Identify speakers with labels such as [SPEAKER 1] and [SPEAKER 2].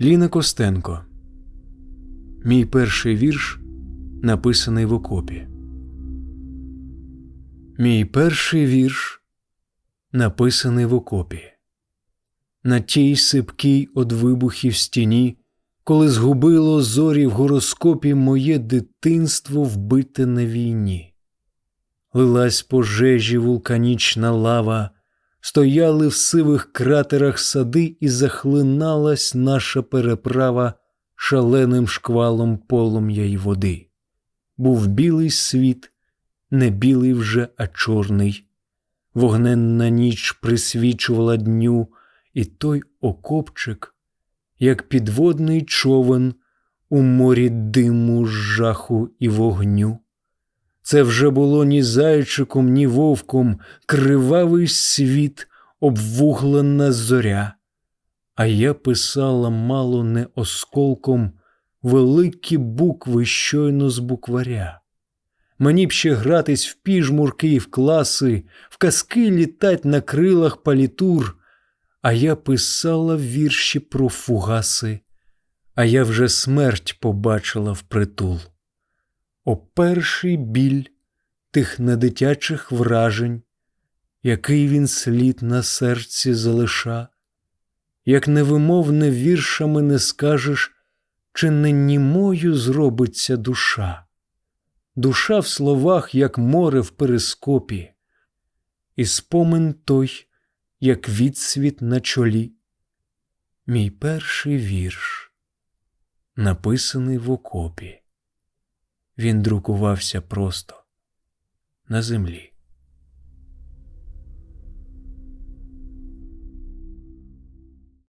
[SPEAKER 1] Ліна Костенко. Мій перший вірш написаний в окопі. Мій перший вірш написаний в окопі. На тій сипкій од вибухів стіні, коли згубило зорі в гороскопі моє дитинство вбите на війні. Лилась пожежі вулканічна лава, стояли в сивих кратерах сади, і захлиналась наша переправа шаленим шквалом полум'я й води. Був білий світ, не білий вже, а чорний. Вогненна ніч присвічувала дню, і той окопчик, як підводний човен у морі диму, жаху і вогню. Це вже було ні зайчиком, ні вовком кривавий світ, обвуглена зоря. А я писала мало не осколком великі букви щойно з букваря. Мені б ще гратись в піжмурки і в класи, в казки літать на крилах палітур, а я писала вірші про фугаси, а я вже смерть побачила впритул. О перший біль тих недитячих вражень, який він слід на серці залиша, як невимовне віршами не скажеш, чи не німою зробиться душа, душа в словах, як море в перископі, і спомин той, як відсвіт на чолі. Мій перший вірш, написаний в окопі. Він друкувався просто на землі.